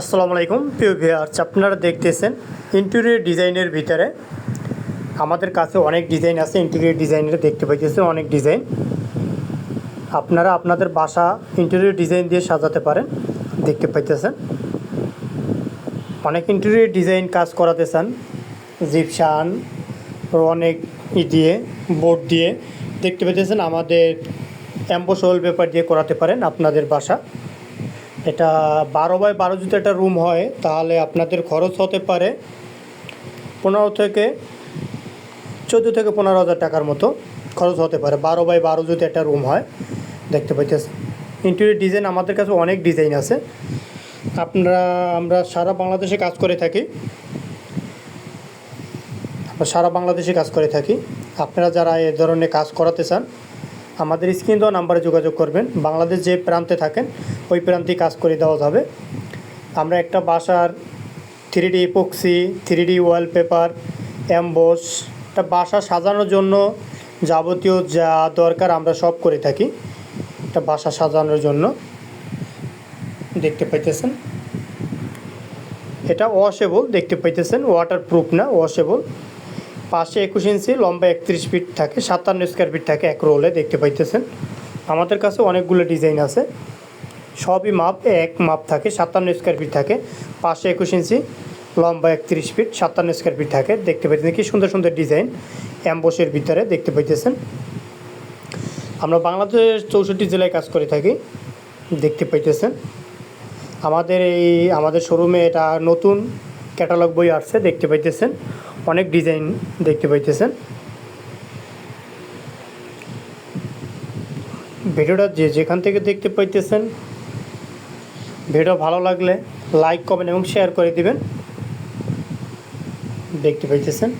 আসসালামু আলাইকুম। প্রিয় ভিউয়ার্স আপনারা দেখতেছেন ইন্টেরিয়র ডিজাইনের ভিতরে। আমাদের কাছে অনেক ডিজাইন আছে ইন্টেরিয়র ডিজাইনের দেখতে পাইতেছেন অনেক ডিজাইন আপনারা আপনাদের বাসা ইন্টেরিয়র ডিজাইন দিয়ে সাজাতে পারেন, দেখতে পাইতেছেন। অনেক ইন্টেরিয়র ডিজাইন কাজ করাতে চান জিপশান অনেক ই দিয়ে বোর্ড দিয়ে। দেখতে পাইতেছেন আমাদের অ্যাম্বোসোল পেপার দিয়ে করাতে পারেন আপনাদের বাসা। এটা বারো বাই বারো যদি একটা রুম হয়, তাহলে আপনাদের খরচ হতে পারে পনেরো থেকে চোদ্দ থেকে পনেরো হাজার টাকার মতো খরচ হতে পারে। বারো বাই বারো যদি একটা রুম হয়, দেখতে পাইতেছে ইন্টেরিয়র ডিজাইন আমাদের কাছে অনেক ডিজাইন আছে। আপনারা, আমরা সারা বাংলাদেশে কাজ করে থাকি। সারা বাংলাদেশে কাজ করে থাকি। আপনারা যারা এ ধরনের কাজ করাতে চান আমাদের স্ক্রিন দেওয়া নাম্বারে যোগাযোগ করবেন। বাংলাদেশ যে প্রান্তে থাকেন, ওই প্রান্তে কাজ করে দেওয়া যাবে আমরা একটা বাসার three D epoxy three D wallpaper emboss একটা বাসা সাজানোর জন্য যাবতীয় যা দরকার আমরা সব করে থাকি। একটা বাসা সাজানোর জন্য। দেখতে পাইতেছেন? এটা ওয়াশেবল দেখতে পাইতেছেন? ওয়াটার প্রুফ না ওয়াশেবল পাশে একুশ ইঞ্চি, লম্বা একত্রিশ ফিট থাকে, সাতান্ন স্কোয়ার ফিট থাকে এক রোলে, দেখতে পাইতেছেন। আমাদের কাছে অনেকগুলো ডিজাইন আছে। সবই মাপ, এক মাপ থাকে, সাতান্ন স্কোয়ার ফিট থাকে, পাশে একুশ ইঞ্চি, লম্বা একত্রিশ ফিট, সাতান্ন স্কোয়ার ফিট থাকে, দেখতে পাইতেছেন কি সুন্দর সুন্দর ডিজাইন, অ্যাম্বোসের ভিতরে দেখতে পাইতেছেন। আমরা বাংলাদেশের চৌষট্টি জেলায় কাজ করে থাকি, দেখতে পাইতেছেন। আমাদের এই, আমাদের শোরুমে এটা নতুন ক্যাটালগ বই আসছে, দেখতে পাইতেছেন। অনেক ডিজাইন দেখতে পাইতেছেন। ভিডিওটা যে যেখান থেকে দেখতে পাইতেছেন ভিডিও ভালো লাগলে লাইক কমেন্ট এবং শেয়ার করে দিবেন। দেখতে পাইতেছেন।